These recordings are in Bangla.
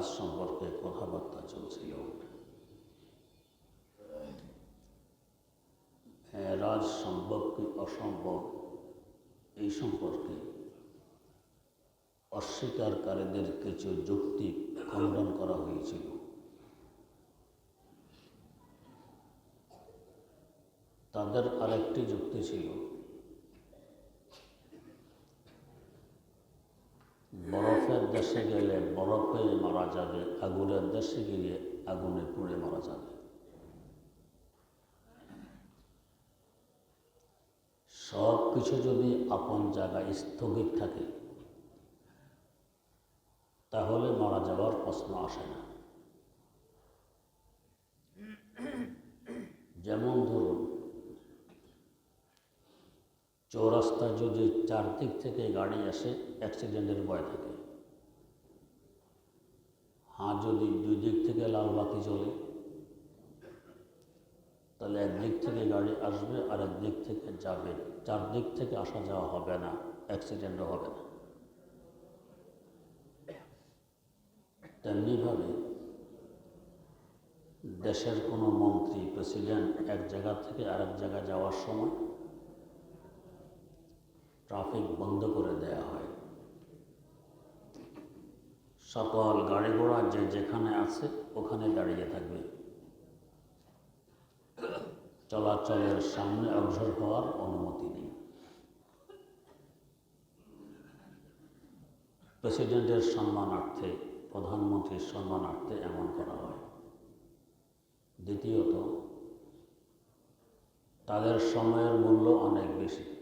মেরাজ সম্পর্কে কথাবার্তা চলছিল মেরাজ সম্ভব কি অসম্ভব? এই সম্পর্কে অস্বীকারীদের কিছু যুক্তি খণ্ডন করা হয়েছিল। তাদের আরেকটি যুক্তি ছিল বরফের দেশে গেলে বরফে মারা যাবে, আগুনের দেশে গেলে আগুনে পুড়ে মারা যাবে। সব কিছু যদি আপন জায়গায় স্থগিত থাকে, তাহলে মারা যাওয়ার প্রশ্ন আসে না। যেমন ধরুন চৌরাস্তায় যদি চারদিক থেকে গাড়ি আসে অ্যাক্সিডেন্টের ভয় থাকে। হ্যাঁ যদি দুই দিক থেকে লাল বাতি জ্বলে, তাহলে একদিক থেকে গাড়ি আসবে আর একদিক থেকে যাবে। চারদিক থেকে আসা যাওয়া হবে না অ্যাক্সিডেন্টও হবে না। তেমনিভাবে দেশের কোনো মন্ত্রী, প্রেসিডেন্ট এক জায়গা থেকে আরেক জায়গায় যাওয়ার সময় ট্রাফিক বন্ধ করে দেয়া হয়। সকল গাড়ি ঘোড়া যে যেখানে আছে, ওখানে দাঁড়িয়ে থাকবে। চলাচলের সামনে অগ্রসর হওয়ার অনুমতি নেই। প্রেসিডেন্টের সম্মানার্থে, প্রধানমন্ত্রীর সম্মানার্থে এমন করা হয়। দ্বিতীয়ত, তাদের সময়ের মূল্য অনেক বেশি।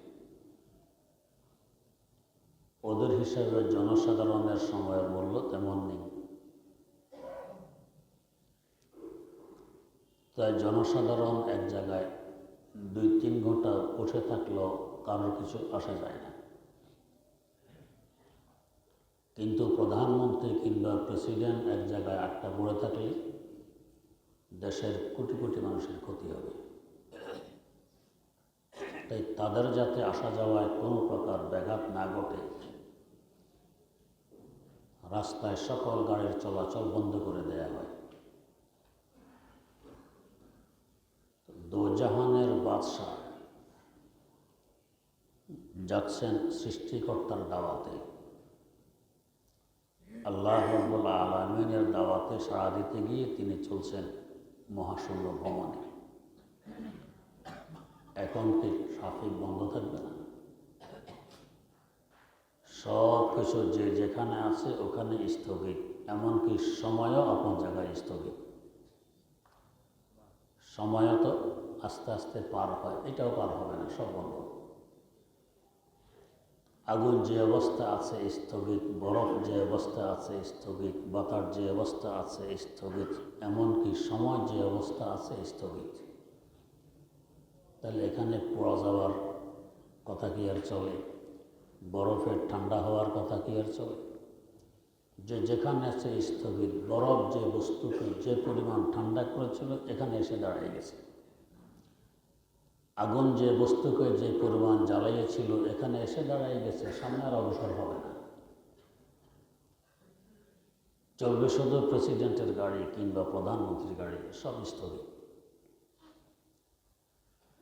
ওদের হিসাবে জনসাধারণের সময়ের মূল্য তেমন নেই। তাই জনসাধারণ এক জায়গায় দুই তিন ঘণ্টা বসে থাকলেও কারোর কিছু আসা যায় না। কিন্তু প্রধানমন্ত্রী কিংবা প্রেসিডেন্ট এক জায়গায় আটটা পড়ে থাকলে দেশের কোটি কোটি মানুষের ক্ষতি হবে। তাই তাদের যাতে আসা যাওয়ায় কোনো প্রকার ব্যাঘাত না ঘটে রাস্তায় সকল গাড়ির চলাচল বন্ধ করে দেয়া হয়। দোজাহানের বাদশাহ যাচ্ছেন সৃষ্টিকর্তার দাওয়াতে। আল্লাহ রব্বুল আলমিনের দাওয়াতে সাড়া দিতে গিয়ে তিনি চলছেন মহাশূন্য ভ্রমণে এখন কি ট্রাফিক বন্ধ থাকবে না? সব কিছু যে যেখানে আছে ওখানে স্থগিত, এমনকি সময়ও আপন জায়গায় স্থগিত। সময়ও তো আস্তে আস্তে পার হয়, এটাও পার হবে না, সব বন্ধ। আগুন যে অবস্থা আছে স্থগিত, বরফ যে অবস্থা আছে স্থগিত বাতার যে অবস্থা আছে স্থগিত, এমনকি সময় যে অবস্থা আছে স্থগিত। তাহলে এখানে পড়া যাওয়ার কথা কি আর চলে? বরফের ঠান্ডা হওয়ার কথা কি আর চলে? যে যেখানে আছে স্থগিত, বরফ যে বস্তুকে যে পরিমাণ ঠান্ডা করেছিল, এখানে এসে দাঁড়িয়ে গেছে। আগুন যে বস্তুকে যে পরিমাণ জ্বালাইয়েছিল, এখানে এসে দাঁড়িয়ে গেছে, সামনে আর অবসর হবে না। চলবে শুধু প্রেসিডেন্টের গাড়ি কিংবা প্রধানমন্ত্রীর গাড়ি, সব স্থগিত।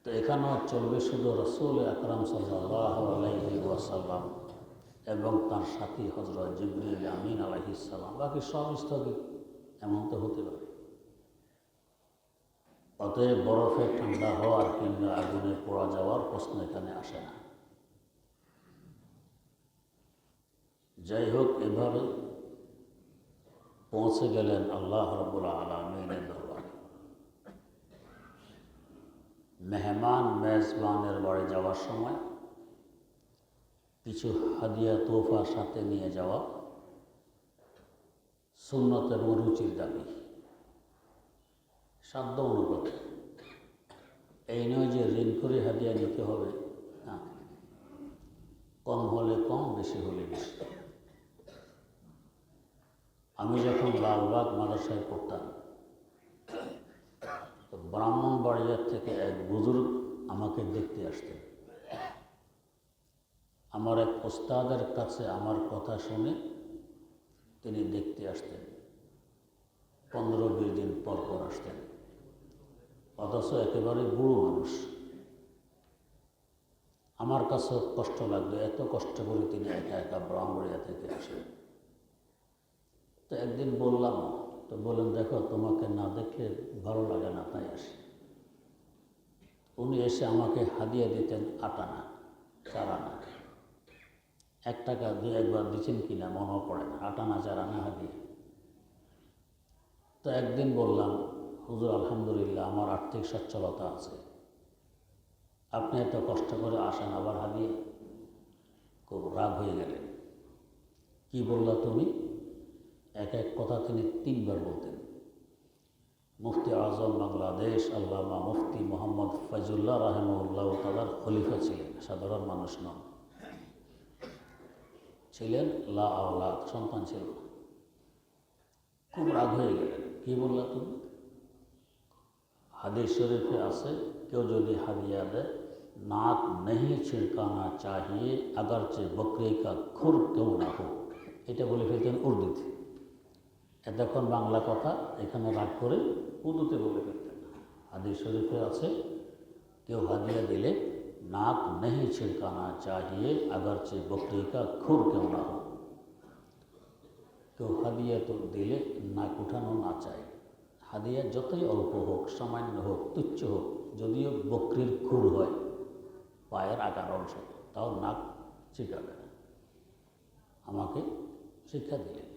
তো এখানেও চলবে শুধু রসুল আকরাম সাল্লাহ আলাইহি ওয়াসাল্লাম এবং তার সাথী হজরত জিবরিল আমিন আলাইহিসাল্লাম বাকি সব স্থগিত। এমন তো হতে পারে। অতএব বরফে ঠান্ডা হওয়ার কিংবা আগুনে পড়া যাওয়ার প্রশ্ন এখানে আসে না। যাই হোক এভাবে পৌঁছে গেলেন আল্লাহ রবুল আলমিনের দরবারে মেহমান মেজবানের বাড়ি যাওয়ার সময় কিছু হাদিয়া তোফা সাথে নিয়ে যাওয়া সুন্নত এবং রুচির দাবি। সাধ্য অনুগত এই নয় যে ঋণ করে হাদিয়া নিতে হবে। না। কম হলে কম, বেশি হলে বেশি। আমি যখন লালবাগ মাদ্রাসায় পড়তাম তো ব্রাহ্মণবাড়িয়ার থেকে এক বুজুর্গ আমাকে দেখতে আসতেন। আমার এক ওস্তাদের কাছে আমার কথা শুনে তিনি দেখতে আসতেন। পনেরো বিশ দিন পর পর আসতেন। অথচ একেবারে বুড়ো মানুষ। আমার কাছে কষ্ট লাগবে এত কষ্ট করে তিনি একা একা ব্রাহ্মণিয়া থেকে আসেন। তো একদিন বললাম তো বললেন, দেখো, তোমাকে না দেখলে ভালো লাগে না। তাই আসি। উনি এসে আমাকে হাদিয়া দিতেন আটানা চার আনা এক টাকা দু একবার দিচ্ছেন কিনা মনেও পড়ে না, আটানা চার আনা হাদিয়া। তো একদিন বললাম, হুজুর, আলহামদুলিল্লাহ, আমার আর্থিক সচ্ছলতা আছে। আপনি এত কষ্ট করে আসেন আবার হাদিয়ে? খুব রাগ হয়ে গেলেন। কি বললা তুমি? এক এক কথা তিনি তিনবার বলতেন মুফতি আজম বাংলাদেশ আল্লামা মুফতি মোহাম্মদ ফজুল্লাহ রাহেমউল্লাহ তালার খলিফা ছিলেন সাধারণ মানুষ নন ছিলেন লা আওলাদ সন্তান ছিল না খুব রাগ হয়ে গেলেন কি বললা তুমি হাদিস শরীফে আছে কেউ যদি হাদিয়া দেয় নাক नहीं छिड़काना चाहिए अगरचे बकरे का खुर क्यों ना हो এটা বলে ফেলতেন উর্দুতে এতক্ষণ বাংলা কথা এখানে রাগ করে উর্দুতে বলে ফেলতেন আদি শরীফে আছে, কেউ হাদিয়া দিলে, নাক নেহি ছিড়কানা চাহিয়ে আগার চেয়ে বক্তৃতা কা খুর কেউ না হোক। কেউ হাদিয়া তো দিলে, নাক উঠানো না চায় হাদিয়া যতই অল্প হোক, সামান্য হোক, তুচ্ছ হোক, যদিও বক্রির খুর হয়, পায়ের আকার অংশ, তাও নাক চিটাবে না। আমাকে শিক্ষা দিলেন।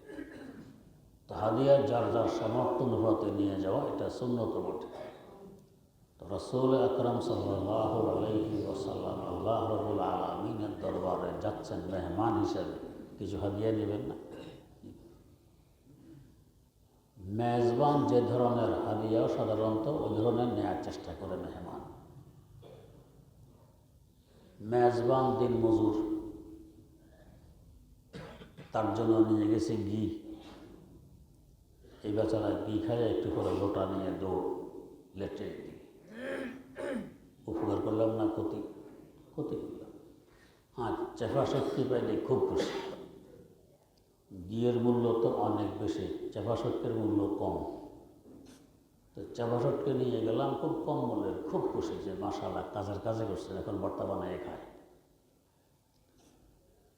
তো হাদিয়া যার যার সমর্থন হতে নিয়ে যাওয়া, এটা সুন্নত বটে। তো রসুল আকরম সাল্লাহ আলহি ওসাল্লাম আল্লাহ রবুল আলমিনের দরবারে যাচ্ছেন মেহমান হিসেবে। কিছু হাদিয়া নেবেন না? মেজবান যে ধরনের হাদিয়া সাধারণত ওই ধরনের নেওয়ার চেষ্টা করে মেহমান। মেজবান দিন মজুর তার জন্য নিয়ে গেছে ঘি। এই বেচারা খায় একটু করে লোটা নিয়ে দৌড়, লেটে উপকার করলাম না, ক্ষতি ক্ষতি করলাম। হ্যাঁ চেফা শক্তি পাইলে খুব খুশি। ঘিয়ের মূল্য তো অনেক বেশি চেপাসটকের মূল্য কম। তো চেপাসটকে নিয়ে গেলাম খুব কম মূল্যের, খুব খুশি যে মাসালা কাজের কাজে করছে এখন বর্তমানে খায়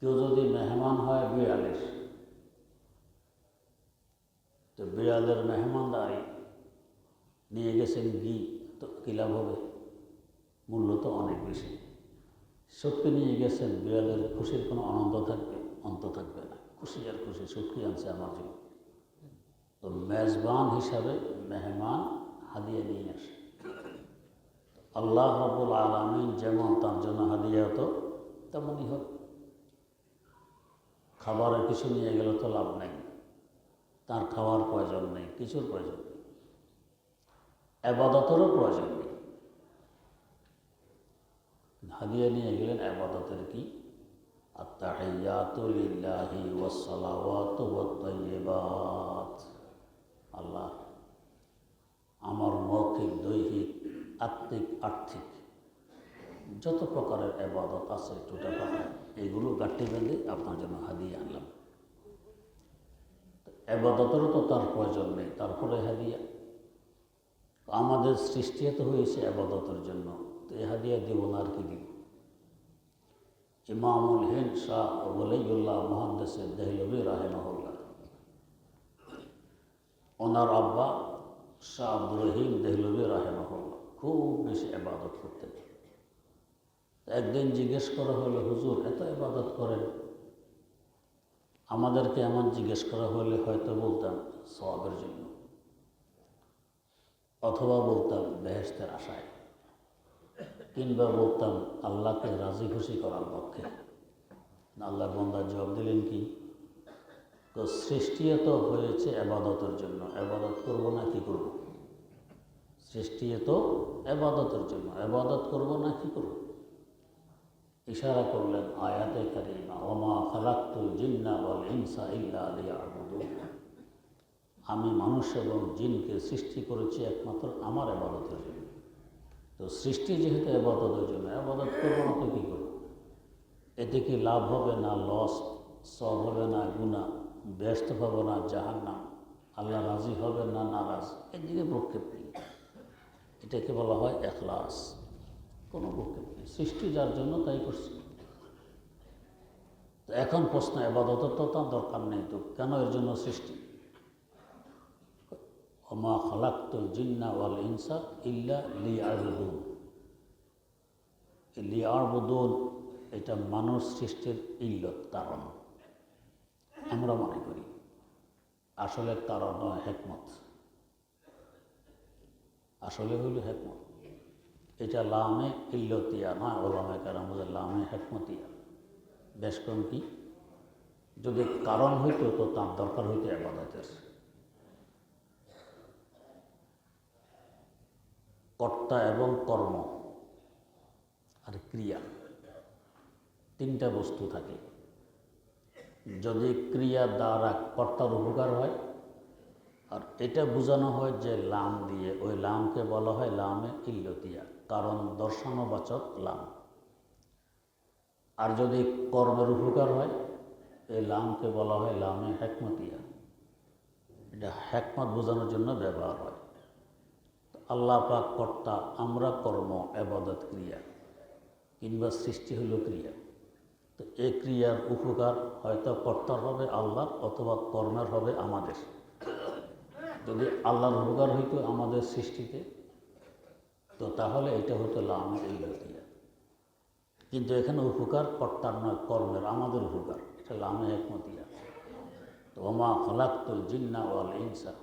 কেউ যদি মেহমান হয় বিড়ালের তো বিড়ালের মেহমানদারি নিয়ে গেছেন ঘি, তো কী লাভ হবে? মূল্য তো অনেক বেশি। সত্যি নিয়ে গেছেন বিড়ালের খুশির কোনো আনন্দ থাকবে? অন্ত থাকবে না। খুশি আর খুশি সুটকি আনছে আমার জন্য তো মেজবান হিসাবে মেহমান হাদিয়া নিয়ে আসে। আল্লাহ রবুল আলমিন যেমন তার জন্য হাদিয়া হতো, তেমনই হোক। খাবারের কিছু নিয়ে গেলে তো লাভ নেই। তার খাওয়ার প্রয়োজন নেই, কিছুর প্রয়োজন নেই। আবাদতেরও প্রয়োজন নেই। হাদিয়া নিয়ে গেলেন আবাদতের কি? আত্মাহিয়াতুলিল্লাহি আল্লাহ, আমার মৌখিক দৈহিক, আত্মিক, আর্থিক যত প্রকারের আবাদত আছে টুটা পাটা এইগুলো গাঠি বেঁধে আপনার জন্য হাদিয়ে আনলাম। আবাদতেরও তো তার প্রয়োজন নেই তারপরে হাদিয়া আমাদের সৃষ্টি তো হয়েছে আবাদতের জন্য, তো এ হাদিয়া দিব না আর কি দিব? ইমামুল হিন্দ শাহ ওলিউল্লাহ মহাদ্দেসের দেহলবি রাহেমহল্লা ওনার আব্বা শাহ আব্দুর রহিম দেহলবি রাহেমহল্লা খুব বেশি আবাদত করতেন। একদিন জিজ্ঞেস করা হলো, হুজুর, এত ইবাদত করেন? আমাদেরকে এমন জিজ্ঞেস করা হলে হয়তো বলতাম সবের জন্য। অথবা বলতাম বেহেস্তের আশায়। কিংবা বলতাম, আল্লাহকে রাজি খুশি করার পক্ষে। আল্লাহ বন্দার জবাব দিলেন কি? তো সৃষ্টি এত হয়েছে আবাদতের জন্য। আবাদত করব না কি করব? সৃষ্টি এত আবাদতের জন্য। আবাদত করব না কি করব? ইশারা করলেন, আয়াতে কারিমা, ওমা খালাক্তুল জিন্না ইনসা ইল্লা আমি মানুষ এবং জিনকে সৃষ্টি করেছি একমাত্র আমার আবাদতের জন্য। তো সৃষ্টি যেহেতু আবাদতের জন্য আবাদত করব না তো কী করব? এতে কি লাভ হবে না লস? সব হবে না গুণা ব্যস্ত হবে না জাহান নাম আল্লাহ রাজি হবে না নারাজ? এদিকে প্রক্ষেপ নেই। এটাকে বলা হয় এখলাস। কোনো প্রক্ষেপ নেই। সৃষ্টি যার জন্য তাই করছে। এখন প্রশ্ন আবাদতের তো তার দরকার নেই তো, কেন এর জন্য সৃষ্টি? ওমা খালাক্তুল জিন্না ওয়াল ইনসা ইল্লা লি আরবুদুন লি আরবুদুন এটা মানুষ সৃষ্টির ইল্লত, কারণ। আমরা মনে করি, আসলে কারণ হেকমত। আসলে হইল হেকমত। এটা লামে ইল্লতিয়া নয় ওলামে কারামুজের লামে হেকমতিয়া। বেশ কম কি? যদি কারণ হইতো, তো তার দরকার হইতো আবাদতের। কর্তা এবং কর্ম আর ক্রিয়া, তিনটা বস্তু থাকে। যদি ক্রিয়া দ্বারা কর্তার উপকার হয়, আর এটা বোঝানো হয় যে লাম দিয়ে, ওই লামকে বলা হয় লামে ইল্লতিয়া কারণ দর্শনবাচক লাম। আর যদি কর্মের উপকার হয়, এই লামকে বলা হয় লামে হেকমতিয়া। এটা হেকমত বোঝানোর জন্য ব্যবহার হয়। আল্লাহ পাক কর্তা আমরা কর্ম, আবাদত, ক্রিয়া কিংবা সৃষ্টি হলো ক্রিয়া। তো এই ক্রিয়ার উপকার হয়তো কর্তার হবে আল্লাহর অথবা কর্মের হবে আমাদের। যদি আল্লাহর উপকার হইতো আমাদের সৃষ্টিতে তো তাহলে এটা হতো লামের ইল্লতিয়া কিন্তু এখানে উপকার কর্তার নয়, কর্মের, আমাদের উপকার। এটা লামে একমতিয়া তো ওমা খলাক্তুল জিন্না ওয়াল ইনসা।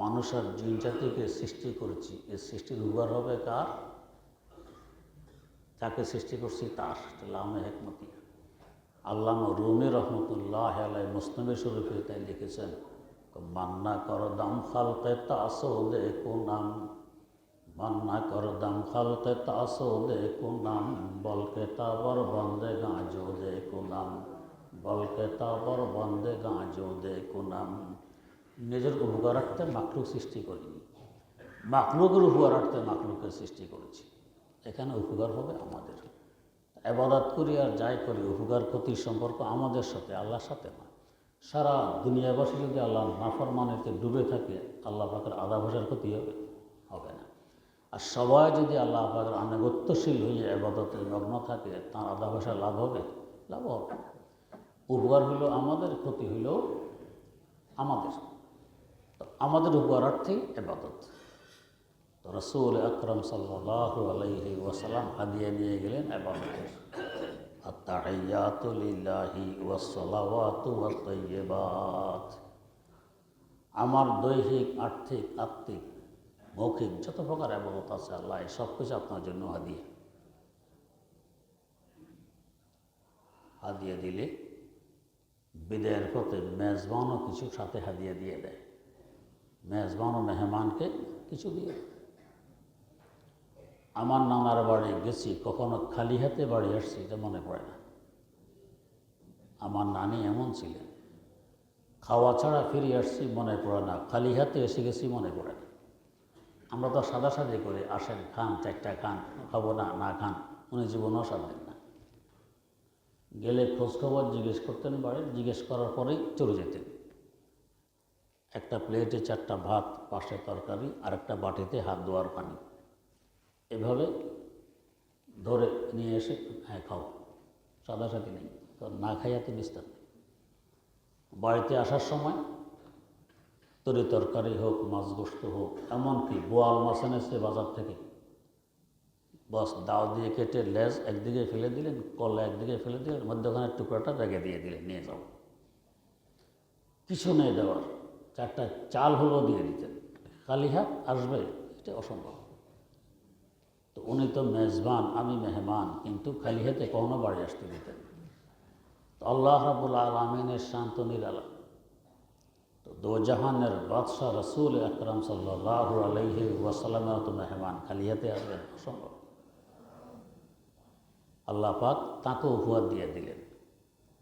মানুষ আর জিন জাতিকে সৃষ্টি করেছি এর সৃষ্টির উপকার হবে কার? যাকে সৃষ্টি করছি তার। লামে হেকমতিয়া আল্লাহ রুমি রহমতুল্লাহ আলাই মুসনবী শরীফে তাই লিখেছেন, মান্না কর দাম খালতে তাসো দেখো নাম মান্না কর দাম খালতে তাসো দেখো নাম, বলকে তাবর বন্দে গাঁজো দেখো নাম, বলকে তাবর বন্দে গাঁজো দেখো নাম। নিজের উপকারার্থে মাকলুক সৃষ্টি করিনি। মাকলুকের উপকারার্থে মাকলুকের সৃষ্টি করেছি। এখানে উপকার হবে আমাদের। আবাদাত করি আর যাই করি, উপকার ক্ষতির সম্পর্ক আমাদের সাথে, আল্লাহর সাথে না সারা দুনিয়াবাসী যদি আল্লাহ নাফরমানেতে ডুবে থাকে, আল্লাহ পাকের আদা ভাষার ক্ষতি হবে। আর সবাই যদি আল্লাহ পাকের আনুগত্যশীল হয়ে আবাদতে মগ্ন থাকে তার আদা ভাষা লাভ হবে লাভ হবে না উপকার হইল আমাদের ক্ষতি হইল আমাদের তো আমাদের উপকারার্থেই আবাদত তো রসুল আকরম সাল্লাহ আলাইহি ওয়াসালাম হাদিয়া নিয়ে গেলেন আবাদতের التحيات لله والصلوات والطيبات আমার দৈহিক আর্থিক আত্মিক মৌখিক যত প্রকার আবাদত আছে আল্লাহ সব কিছু আপনার জন্য হাদিয়া। হাদিয়া দিলে বিদায়ের পথে মেজবানও কিছু সাথে হাদিয়া দিয়ে দেয়। মেজবান ও মেহমানকে কিছু দেয়। আমার নানার বাড়ি গেছি, কখনো খালি হাতে বাড়ি আসছি, এটা মনে পড়ে না। আমার নানি এমন ছিলেন, খাওয়া ছাড়া ফিরে আসছি মনে পড়ে না, খালি হাতে এসে গেছি মনে পড়ে না। আমরা তো সাদা সাদে করে, আসেন, খান, চারটা খান, খাব না না খান, উনি জীবনও সাধারণ না। গেলে খোঁজখবর জিজ্ঞেস করতেন বাড়ি জিজ্ঞেস করার পরেই চলে যেতেন। একটা প্লেটে চারটা ভাত, পাশে তরকারি আর একটা বাটিতে হাত ধোয়ার পানি। এভাবে ধরে নিয়ে এসে হ্যাঁ খাও সাদা সাথে নেই, তো না খাইয়াতে বিস্তার বাড়িতে আসার সময় তরি তরকারি হোক, মাছ গোস্ত হোক, এমনকি বোয়াল মাছ এনেছে বাজার থেকে। বস, দাও দিয়ে কেটে লেজ একদিকে ফেলে দিলেন, কলা একদিকে ফেলে দিলেন মধ্যখানের টুকরাটা রেখে দিয়ে দিলেন, নিয়ে যাও। কিছু নেই দেওয়ার, চারটা চাল হলেও দিয়ে দিতেন। খালি হাত আসবে, এটা অসম্ভব। তো উনি তো মেজবান, আমি মেহমান, কিন্তু খালি হাতে কখনো বাড়ি আসতে দিতেন তো আল্লাহ রাবুল আলমিনের শান্ত নিরালা। তো দোজাহানের বাদশাহ রসুল আকরম সাল্লাহ আলহি ওয়াসালামের তো মেহমান খালি হাতে আসবেন, অসম্ভব। আল্লাহ পাক তাকে উপহার দিয়ে দিলেন।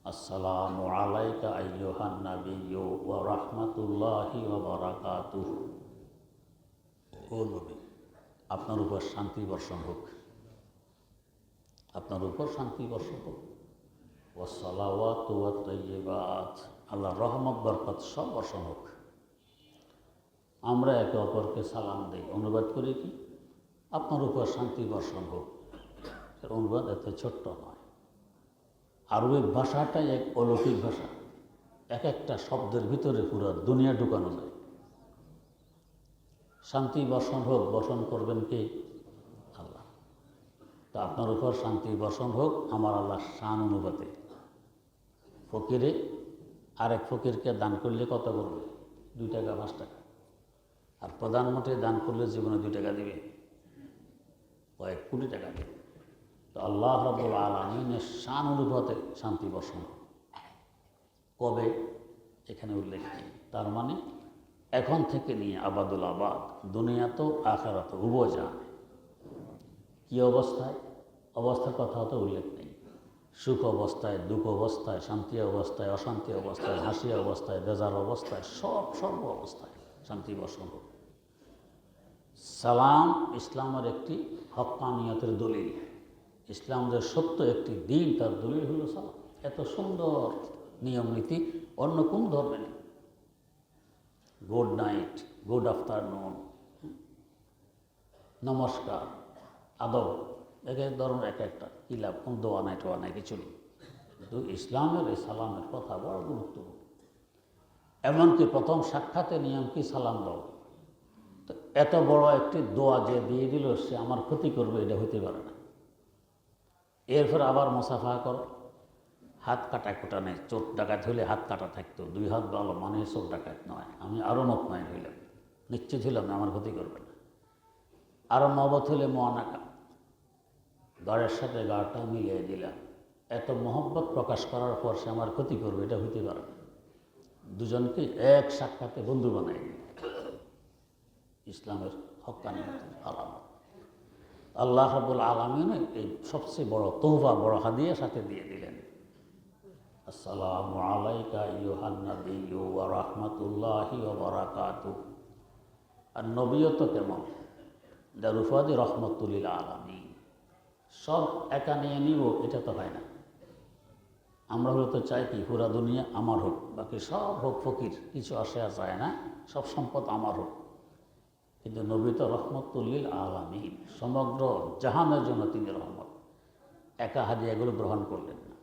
আসসালামু আলাইকা আইয়ুহান নাবিয়্যু ওয়া রাহমাতুল্লাহি ওয়া বারাকাতুহু। ও নবী, আপনার উপর শান্তি বর্ষণ হোক। আপনার উপর শান্তি বর্ষণ হোক। ওয়াসালাওয়াত ওয়া তাইয়্যিবাত আল্লাহ রহমত বরকত সব হোক। আমরা একে অপরকে সালাম দিই। অনুবাদ করি কি? আপনার উপর শান্তি বর্ষণ হোক। অনুবাদ এত ছোট্ট নয়। আরবিক ভাষাটাই এক অলৌকিক ভাষা। এক একটা শব্দের ভিতরে পুরো দুনিয়া ঢুকানো যায়। শান্তি বর্ষণ হোক, বর্ষণ করবেন কে? আল্লাহ। তা আপনার উপর শান্তি বর্ষণ হোক, আমার আল্লাহ শান অনুপাতে। ফকিরে আরেক ফকিরকে দান করলে কত করবে? দুই টাকা, পাঁচ টাকা। আর প্রধানমন্ত্রী দান করলে জীবনে দুই টাকা দিবে। কয়েক কোটি টাকা দেবে। তো আল্লাহ রবুল আলমিনের শান অনুপাতে শান্তি বর্ষণ কবে? এখানে উল্লেখ নেই। তার মানে এখন থেকে নিয়ে আবাদুল আবাদ, দুনিয়া তো আখারাত উভয় জানে কী অবস্থায়? অবস্থার কথা তো উল্লেখ নেই। সুখ অবস্থায়, দুঃখ অবস্থায়, শান্তি অবস্থায়, অশান্তি অবস্থায়, হাসি অবস্থায়, বেজার অবস্থায়, সব সর্ব অবস্থায় শান্তি বসন হোক সালাম ইসলামের একটি হকানিয়তের দলিল। ইসলাম যে সত্য একটি দিন, তার দলিল হলো সালাম। এত সুন্দর নিয়ম নীতি, অন্য কোন ধর্মে নেই। গুড নাইট, গুড আফটারনুন, নমস্কার, আদব। এক এক ধরনের এক একটা, কী লাভ? কোন দোয়া নাই, টোয়া নাই, কিছু নেই। কিন্তু ইসলামের এই সালামের কথা বড় গুরুত্বপূর্ণ। এমনকি প্রথম সাক্ষাতে নিয়ম কি সালাম দাও? তো এত বড় একটি দোয়া যে দিয়ে দিল, সে আমার ক্ষতি করবে, এটা হইতে পারে না। এরপর আবার মুসাফা করো। হাত কাটা কোটা নেই, চোখ ডাকাত হইলে হাত কাটা থাকতো। দুই হাত ভালো মানে চোখ ডাকাত নয়। আমি আরও মতমাই হইলাম। নিশ্চিত হইলাম না, আমার ক্ষতি করবে না। আরও নবত হইলে মহানাকা গাড়ের সাথে গাড়টা মিলিয়ে দিলাম। এত মহব্বত প্রকাশ করার পর সে আমার ক্ষতি করবে, এটা হইতে পারে দুজনকে এক সাক্ষাতে বন্ধু বানাই ইসলামের হকানি আলামত। আল্লাহ রাবুল আলমিন এই সবচেয়ে বড় তৌবা বড় হাদিয়া সাথে দিয়ে দিলেন। আসসালামু আলাইকা ইউহান নবিয়্যু ওয়া রাহমাতুল্লাহি ওয়া বারাকাতুহু আর নবীও তো কেমন? দারুফাদি রহমতুল্লিল আলমী সব একা নিয়ে নিব, এটা তো হয় না। আমরা হলে তো চাই কি পুরা দুনিয়া আমার হোক, বাকি সব হোক ফকির, কিছু আসে যায় না, সব সম্পদ আমার হোক। কিন্তু নবী তো রহমতুল্লিল আলমী সমগ্র জাহানের জন্য তিনি রহমত। একা হাজিয়া এগুলো গ্রহণ করলেন না।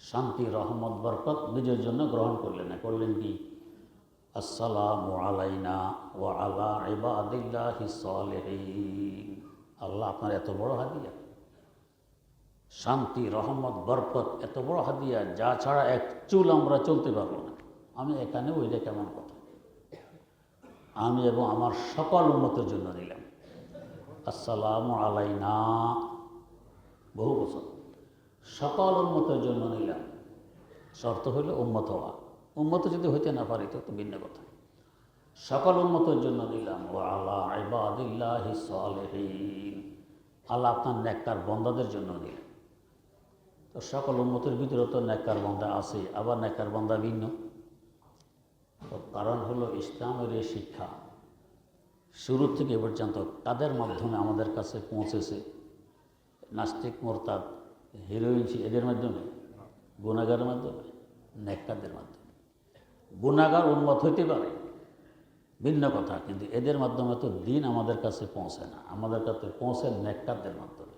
শান্তি, রহমত, বরকত নিজের জন্য গ্রহণ করলেন না। করলেন কি? আসসালামু আলাইনা ও আলা ইবাদিল্লাহি সালিহিন। আল্লাহ আপনার এত বড় হাদিয়া। শান্তি, রহমত, বরকত, এত বড় হাদিয়া, যা ছাড়া এক চুল আমরা চলতে পারব না। আমি এখানে ওইটা কেমন কথা? আমি এবং আমার সকল উন্মতের জন্য নিলাম। আসসালামু আলাইনা। বহু বছর। সকল উন্মতের জন্য নিলাম। শর্ত হইল উন্মত হওয়া। উন্মত যদি হইতে না পারি, তো ভিন্ন কথা। সকল উন্মতের জন্য নিলাম। ও আল্লাহ আল্লাহ আপনার নেককার বন্দাদের জন্য নিলেন তো সকল উন্মতের ভিতরে তো নেককার বন্দা আছে আবার নেককার বন্দা ভিন্ন। তো কারণ হলো ইসলামের এই শিক্ষা শুরু থেকে পর্যন্ত কাদের মাধ্যমে আমাদের কাছে পৌঁছেছে? নাস্তিক, মোরতাদ, হিরোইন, এদের মাধ্যমে, গুণাগারের মাধ্যমে, নেককারদের মাধ্যমে? গুণাগার উন্মত হইতে পারে, ভিন্ন কথা, কিন্তু এদের মাধ্যমে তো দিন আমাদের কাছে পৌঁছে না। আমাদের কাছে পৌঁছে নেককারদের মাধ্যমে।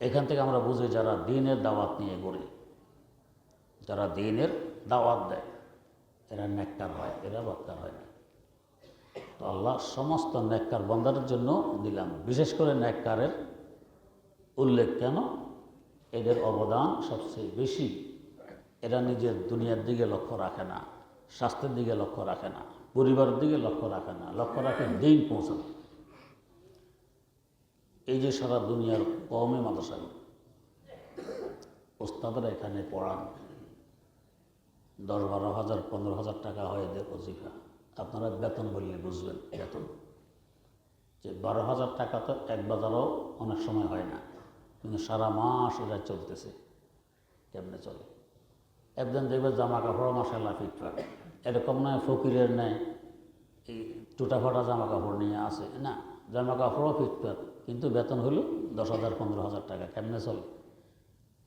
এখান থেকে আমরা বুঝি যারা দিনের দাওয়াত নিয়ে গড়ে যারা দিনের দাওয়াত দেয়, এরা নেককার হয়, এরা বক্কার হয় না। তো আল্লাহ সমস্ত নেককার বন্দারের জন্য দিলাম। বিশেষ করে নেককারের উল্লেখ কেন? এদের অবদান সবচেয়ে বেশি। এরা নিজের দুনিয়ার দিকে লক্ষ্য রাখে না, স্বাস্থ্যের দিকে লক্ষ্য রাখে না, পরিবারের দিকে লক্ষ্য রাখে না, লক্ষ্য রাখে দিন পৌঁছানো এই যে সারা দুনিয়ার কমে মাদ্রাসায়, ওস্তাদরা এখানে পড়ান। দশ বারো হাজার, পনেরো হাজার টাকা হয় এদের অজিফা আপনারা বেতন বললে বুঝবেন, বেতন। যে বারো হাজার টাকা তো এক বাজারও অনেক সময় হয় না, কিন্তু সারা মাস এরা চলতেছে, কেমনে চলে? একজন দেখবে জামা কাপড় মশালা ফিটফাট এরকম নয়, ফকিরের নেয় এই টুটা ফাটা জামা কাপড় নিয়ে আসে না জামা কাপড়ও ফিটফাট কিন্তু বেতন হলো দশ হাজার, পনেরো হাজার টাকা। কেমনে চলে?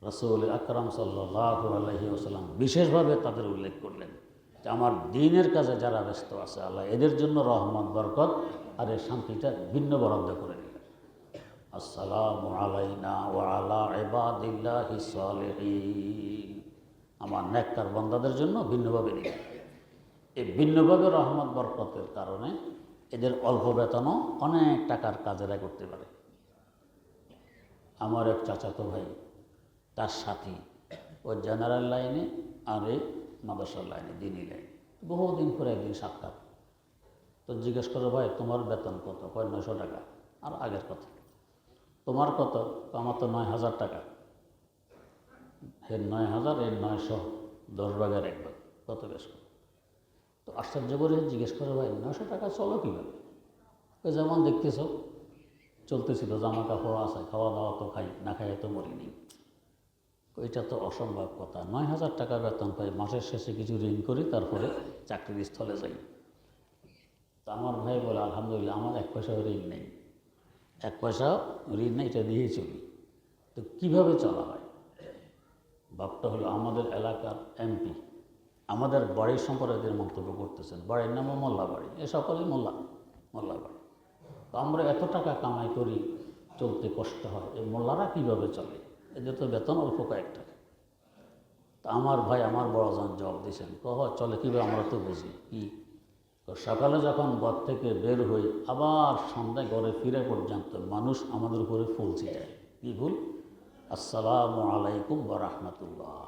রসুল আকরাম সাল্লাহ বিশেষভাবে তাদের উল্লেখ করলেন যে আমার দিনের কাজে যারা ব্যস্ত আছে, আল্লাহ এদের জন্য রহমত, বরকত আর এই শান্তিটা ভিন্ন বরাদ্দ করে দিলেন। আসসালামু আলাইনা ও আলা এবাদিল্লাহি সালেহিন। আমার নেককার বন্দাদের জন্য ভিন্নভাবে নিলেন। এই ভিন্নভাবে রহমত, বরকতের কারণে এদের অল্প বেতনও অনেক টাকার কাজেরা করতে পারে। আমার এক চাচাতো ভাই, তার সাথী, ও জেনারেল লাইনে আর এই মাদ্রাসার লাইনে দিনই লাইনে বহুদিন পরে একদিন সাক্ষাৎ। তো জিজ্ঞেস করো ভাই, তোমার বেতন কত? কয়, নয়শো টাকা। আর আগের কথা, তোমার কত? আমার তো নয় হাজার টাকা। হে, নয় হাজার এর নয়শো, দশ ভাগের এক ভাগ। কত বেশ তো আশ্চর্য করে জিজ্ঞেস করো ভাই, নয়শো টাকা চলো কীভাবে? যেমন দেখতেছ চলতেছিল জামা কাপড় আছে খাওয়া দাওয়া তো খাই, না খাইয়ে তো মরিনি। এটা তো অসম্ভব কথা। নয় হাজার টাকা বেতন পাই, মাসের শেষে কিছু ঋণ করি, তারপরে চাকরির স্থলে যাই। তা আমার ভাই বলে, আলহামদুলিল্লাহ, আমার এক পয়সাও ঋণ নেই। এক পয়সাও ঋণ নেই, এটা দিয়েই চলি। তো কীভাবে চলা হয়? ভাবটা হলো আমাদের এলাকার এমপি। আমাদের বাড়ির সম্পর্কে মন্তব্য করতেছেন। বাড়ির নামও মোল্লা বাড়ি এ সকলেই মোল্লা মোল্লা বাড়ি আমরা এত টাকা কামাই করি, চলতে কষ্ট হয়, এই মোল্লারা কীভাবে চলে? এদের তো বেতন অল্প কয়েকটা। তা আমার ভাই, আমার বড় জন জবাব দিয়েছেন, কহ, চলে কীভাবে আমরা তো বুঝি, কি? সকালে যখন ঘর থেকে বের হই, আবার সন্ধ্যায় ঘরে ফিরে পর্যন্ত মানুষ আমাদের উপরে ফুল ছিটায়। কী ভুল আসসালামু আলাইকুম রহমতুল্লাহ।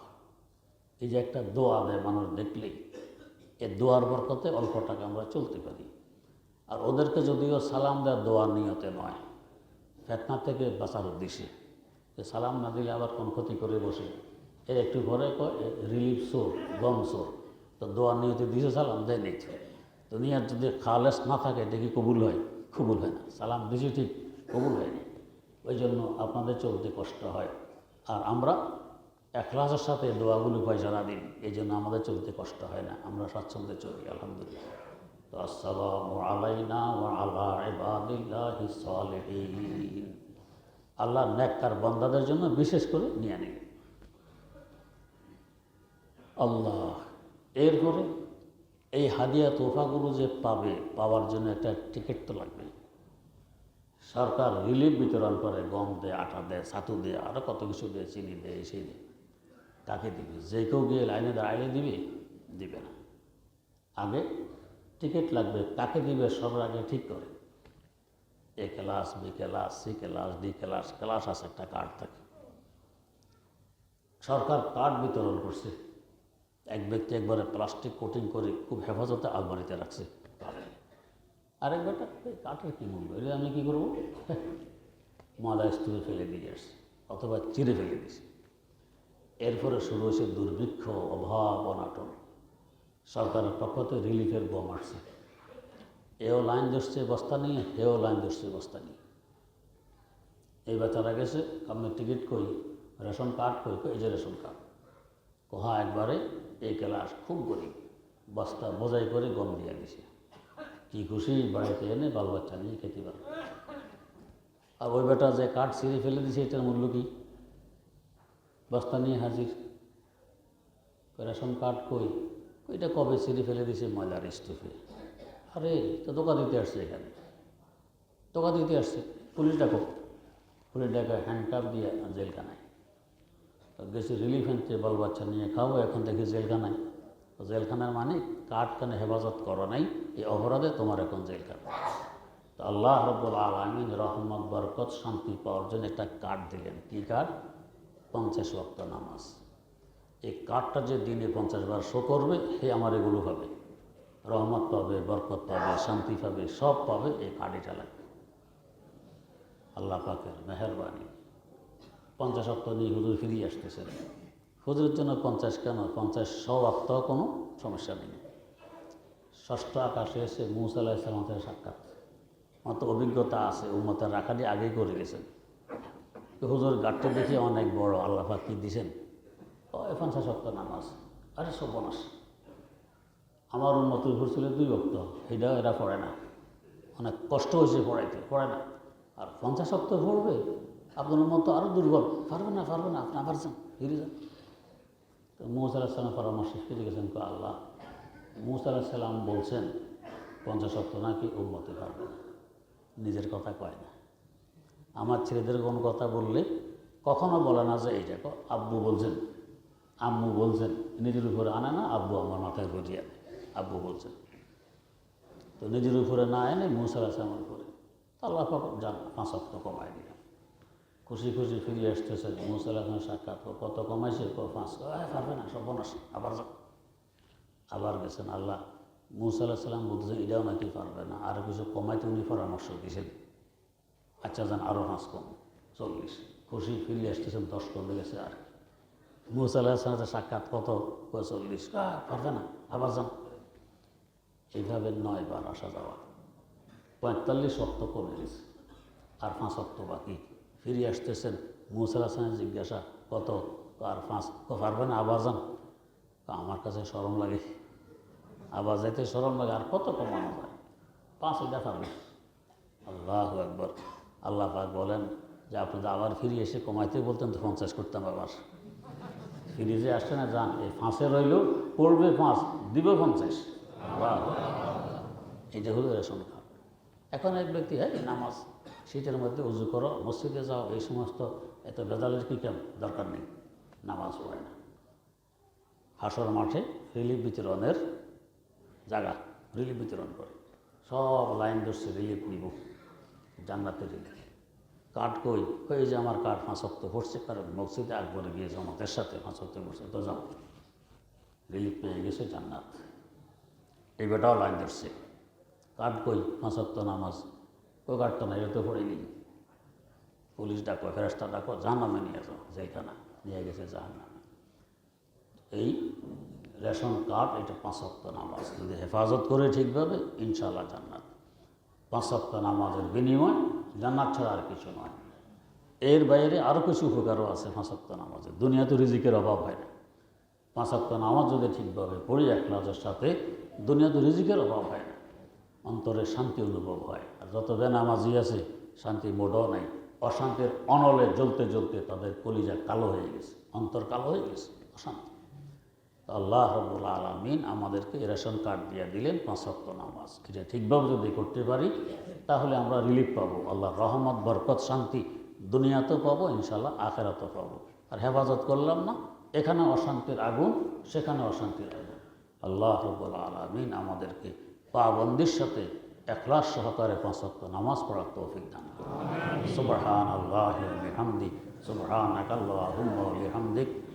এই যে একটা দোয়া দেয় মানুষ দেখলেই, এ দোয়ার বরকতে অল্প টাকা আমরা চলতে পারি। আর ওদেরকে যদিও সালাম দেওয়ার দোয়ার নিয়তে নয়, ফেতনা থেকে বাঁচার উদ্দেশ্যে। যে সালাম না দিলে আবার কোন ক্ষতি করে বসে? এর একটু পরে রিলিফ সোর, গম সোর। তো দোয়ার নিয়তে দিছে সালাম, দেয় নেই তো নিয়ার যদি খালেস না থাকে দেখি কবুল হয়? কবুল হয় না। সালাম দিছি ঠিক, কবুল হয়নি ওই জন্য আপনাদের চলতে কষ্ট হয়। আর আমরা একলাসের সাথে দোয়াগুলো পাই দিন এই জন্য আমাদের চলতে কষ্ট হয় না। আমরা স্বাচ্ছন্দ্যে চলি, আলহামদুলিল্লাহ। আসসালামু আলাইনা ওয়া আলা ইবাদিল্লাহি সালিহিন। আল্লাহ নেককার বান্দাদের জন্য বিশেষ করে নিয়ে নিন। আল্লাহ এরপরে এই হাদিয়া তোফাগুলো যে পাবে, পাওয়ার জন্য একটা টিকিট তো লাগবে। সরকার রিলিফ বিতরণ করে, গম দেয় আটা দেয় ছাতু দেয় আরও কত কিছু দেয় চিনি দেয় সেই দেয় কাকে দিবে? যে কেউ গিয়ে লাইনে দাঁড়াইলে দিবে? দিবে না। আগে টিকিট লাগবে কাকে দিবে, সবার আগে ঠিক করে। A class, B class, C class, D class class আছে, একটা কার্ড থাকে। সরকার কার্ড বিতরণ করছে। এক ব্যক্তি একবারে প্লাস্টিক কোটিং করে খুব হেফাজতে আলমারিতে রাখছে আরেক বেটা কাঠের কী মূল্য? এটা আমি কী করব? মাদা স্তূপে ফেলে দিয়ে আসছি অথবা চিরে ফেলে দিছি এরপরে শুরু হয়েছে দুর্ভিক্ষ, অভাব, অনাটন। সরকারের পক্ষ থেকে রিলিফের বোম আসছে। এও লাইন ধরছে বস্তা নিয়ে, হেও লাইন ধরছে বস্তা নিয়ে। এই বেচারা গেছে আপনার টিকিট কই রেশন কার্ড কই এই যে রেশন কার্ড। কোহা একবারে এই ক্লাস খুব গরিব, বস্তা বোঝাই করে গম দিয়ে গেছে কি খুশি, বাড়িতে এনে বাল বাচ্চা নিয়ে খেতে পারবে আর ওই বেটা যে কাঠ ছিঁড়ে ফেলে দিছে, এটার মূল্য কি? বস্তা নিয়ে হাজির। রেশন কার্ড কই? ওইটা কবে ছিঁড়ে ফেলে দিছে ময়লার স্তূপে? আরে, তো দোকা দিতে আসছে এখানে। দোকা দিতে আসছে। পুলিশ ডাকো। পুলিশ ডাকা, হ্যান্ডকাপ দিয়ে জেলখানায়। গেছি রিলিফ আনতে, বাল বাচ্চা নিয়ে খাব এখন দেখি জেলখানায়। জেলখানার মানে কাঠ কানে হেফাজত করো নাই, এই অপরাধে তোমার এখন জেলখানা। তো আল্লাহ রব্বুল আলমিন রহমত, বরকত, শান্তি পাওয়ার জন্য একটা কাঠ দিলেন। কী কাঠ? পঞ্চাশ ওয়াক্ত নামাজ। এই কাঠটা যে দিনে পঞ্চাশ বার শো করবে সে আমার এগুলো পাবে রহমত পাবে, বরকত পাবে, শান্তি পাবে, সব পাবে এই কার্ডটা লাগবে আল্লাহ পাকের মেহরবানি। পঞ্চাশ অক্ত নিয়ে হুজুর ফিরিয়ে আসতেছেন। হুজুরের জন্য পঞ্চাশ কেন? পঞ্চাশ শ অক্ত কোনো সমস্যা নেই। ষষ্ঠ আকাশে এসে মুসা আল্লাহ ইসলামের সাক্ষাৎ। আমার তো অভিজ্ঞতা আছে, উম্মতের রাখালি আগেই করে গেছেন। হুজুর গাঠটা দেখে অনেক বড়, আল্লাহ পাক কি দিছেন? পঞ্চাশ অক্ত নামাজ, আরে সর্বনাশ আমার উন্মতের উপর ছিল দুই ভক্ত এটাও এরা পড়ে না। অনেক কষ্ট হয়েছে পড়াইতে, পড়ে না। আর পঞ্চাশ অক্ত পড়বে, আপনার মতো আরও দুর্বল। পারবে না পারবে না, আপনি আবার যান, ফিরে যান। তো মৌসা আলাহিসাল্লাম পরামর্শ ফিরে গেছেন তো আল্লাহ, মৌসা আলাহিসাল্লাম বলছেন, পঞ্চাশ অক্ত নাকি উন্মতি পারবে না। নিজের কথা কয় না। আমার ছেলেদের কোনো কথা বললে কখনো বলে না যে এইটা আব্বু বলছেন আম্মু বলছেন, নিজের উপরে আনে না, আব্বু আমার মাথায় গজিয়ে আনে। আব্বু বলছেন। তো নিজের উপরে না এনে মুসার আছে আমার উপরে। আল্লাহ যান পাঁচ অক্ট কমায় দিলাম খুশি খুশি ফিরে আসতেছে মুসাল এখন সাক্ষাৎ। কত কমাইছে? পাঁচ। পারবে না সব সর্বনাশ, আবার আবার গেছেন আল্লাহ। মুসা আল্লাহ সাল্লাম বলতেছেন এটাও নাকি পারবে না আরও কিছু কমাইতে উনি পরামর্শ দিয়েছেন। আচ্ছা যান আরও পাঁচ কম, চল্লিশ। খুশি ফিরে আসতেছেন, দশ কমে গেছে আর মুসা আল্লাহ সাথে সাক্ষাৎ কত? চল্লিশ পারবে না? আবার যান। এইভাবে নয় বার আসা যাওয়া। পঁয়তাল্লিশ অক্ত কমে গেছে। আর পাঁচ অক্ত বাকি। ফিরে আসতেছেন মুসাল হাসানের জিজ্ঞাসা, কত? আর পাঁচ। ক পারবে না? আবার যান। আমার কাছে সরম লাগে। আবার যাইতে সরম লাগে। আর কত কমানো যায়? পাঁচ এটা পারবে। আল্লাহ একবার আল্লাহ পাক বলেন যে, আপনি আবার ফিরে এসে কমাইতে বলতেন তো পঞ্চাশ করতাম আবার। যে আসছে না যান এই ফাঁসে রইল, পড়বে পাঁচ দিবে পঞ্চাশ। এটা হলো রেশন কার্ড এখন এক ব্যক্তি হ্যাঁ নামাজ, শীতের মধ্যে উজু করো, মসজিদে যাও, এই সমস্ত এত বেদালের কি কেন দরকার নেই। নামাজ পড়ে না। হাসর মাঠে রিলিফ বিতরণের জায়গা, রিলিফ বিতরণ করে। সব লাইন ধরছে, রিলিফ নিব। জান্নাতের রিলিফ। কাঠ কই? কই যে আমার কাঠ ফাঁসক্ত পড়ছে, কারণ মসজিদে আকবরে গিয়েছে আমাদের সাথে, ফাঁসক্ত পড়ছে। তো যাও। রিলিফ পেয়ে গেছে জান্নাত। এই বেটাও লাইন ধরছে। কাঠ কই? ফাঁসক্ত নামাজ। ওই কাঠটা না এটা তো পড়েনি পুলিশ ডাকো ফেরস্তা ডাকো, জাহান্নামে নিয়ে যাও যেখানে নিয়ে গেছে জাহান্নামে। এই রেশন কার্ড এটা পাঁচক্ত নামাজ। যদি হেফাজত করে ঠিকভাবে ইনশাল্লাহ জান্নাত। পাঁচক্ত নামাজের বিনিময় জান্নাত ছাড়া আর কিছু নয়। এর বাইরে আরও কিছু উপকারও আছে পাঁচক্ত নামাজের দুনিয়াতে রিজিকের অভাব হয় না। পাঁচক্ত নামাজ যদি ঠিকভাবে পড়ি একলাজের সাথে দুনিয়াতে রিজিকের অভাব হয় না। অন্তরে শান্তি অনুভব হয়। আর যত বেনামাজি আছে, শান্তি মোটেও নাই। অশান্তির অনলে জ্বলতে জ্বলতে তাদের কলিজা কালো হয়ে গেছে। অন্তর কালো হয়ে গেছে। অশান্তি। তো আল্লাহ রব্বুল আলমিন আমাদেরকে রেশন কার্ড দিয়ে দিলেন পাঁচ নামাজ। এটা ঠিকভাবে যদি করতে পারি, তাহলে আমরা রিলিফ পাবো। আল্লাহর রহমত, বরকত, শান্তি দুনিয়াতেও পাবো ইনশাল্লাহ আখেরাতেও পাবো। আর হেফাজত করলাম না, এখানে অশান্তির আগুন, সেখানে অশান্তির আগুন। আল্লাহ রব্বুল আলমিন আমাদেরকে পাবন্দির সাথে এখলাস সহকারে পাঁচ নামাজ পড়ার তৌফিক দান করুন। সুবহান আল্লাহ হামদি সুবহান আকাল্লাহ হামদিক